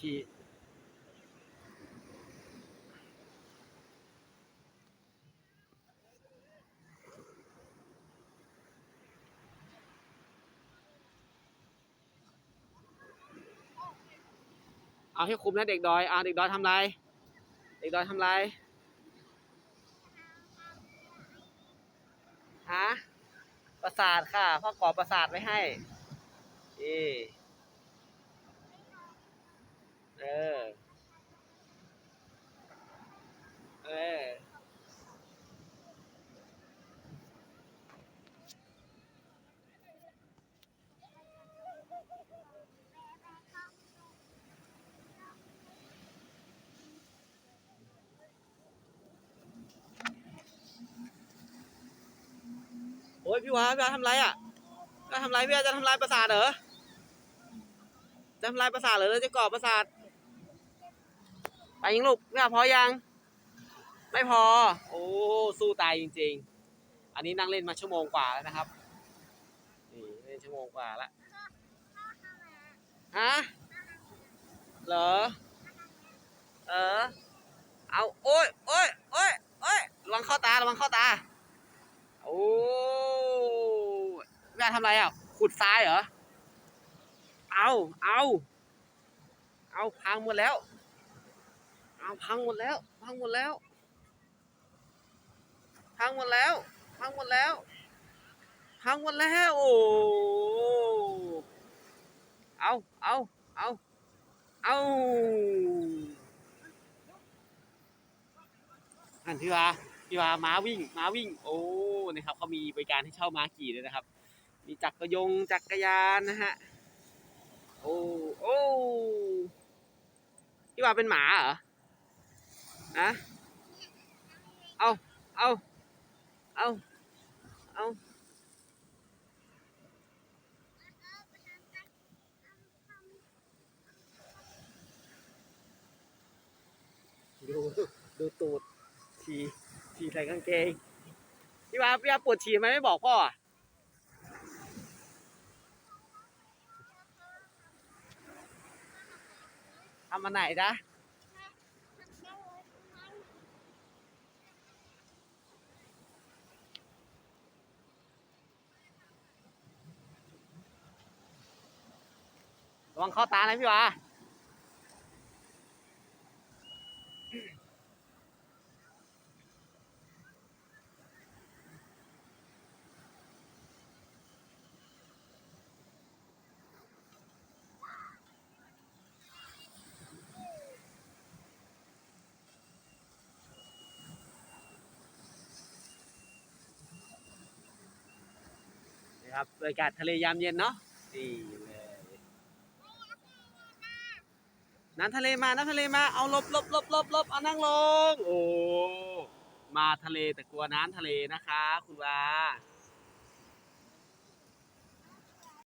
ที่เอาให้คุมนะเด็กดอยอ่าเด็กดอยทำไรเด็กดอยทำไรฮะประสาทค่ะพ่อกอประสาทไว้ให้เอ เออ เออ โอ้ยพี่วาพี่วาทำไรอะจะทำไรพี่วาจะทำลายประสาทเหรอจะทำลายประสาทเหรอหรือจะก่อประสาท ไปยังลูกพี่วาพอยัง ไม่พอ โอ้สู้ตายจริง ๆ อันนี้นั่งเล่นมาชั่วโมงกว่าแล้วนะครับนี่เล่นชั่วโมงกว่าละฮะเหรอเออเอาโอ้ยโอ้ยโอ้ยโอ้ยระวังเข้าตาระวังเข้าตาโอ้แม่ทำอะไรอะขุดทรายเหรอเอาเอาเอาพังหมดแล้ว เอาพังหมดแล้ว พังหมดแล้ว พังหมดแล้ว พังหมดแล้ว พังหมดแล้ว โอ้เอาเอาเอาเอาอันที่ว่าพี่ว่าม้าวิ่งม้าวิ่ง โอ้นะครับเขามีบริการให้เช่าม้าขี่ด้วยนะครับ มีจักรยงจักรยานนะฮะโอ้โอ้พี่ว่าเป็นหมาเหรอ นะเอาเอาเอาเอาดูดูตูดฉี่ฉี่ใส่กางเกงพี่ว่าพี่ว่าปวดฉี่ทำไมไม่บอกพ่ออะทำมาไหนจ๊ะ วังเข้าตานะพี่ว่าครับบรรยากาศทะเลยามเย็นเนาะนี่เลย น้ำทะเลมา น้ำทะเลมา เอาลบลบลบลบลบเอานั่งลง โอ้ มาทะเลแต่กลัวน้ำทะเลนะคะ คุณวา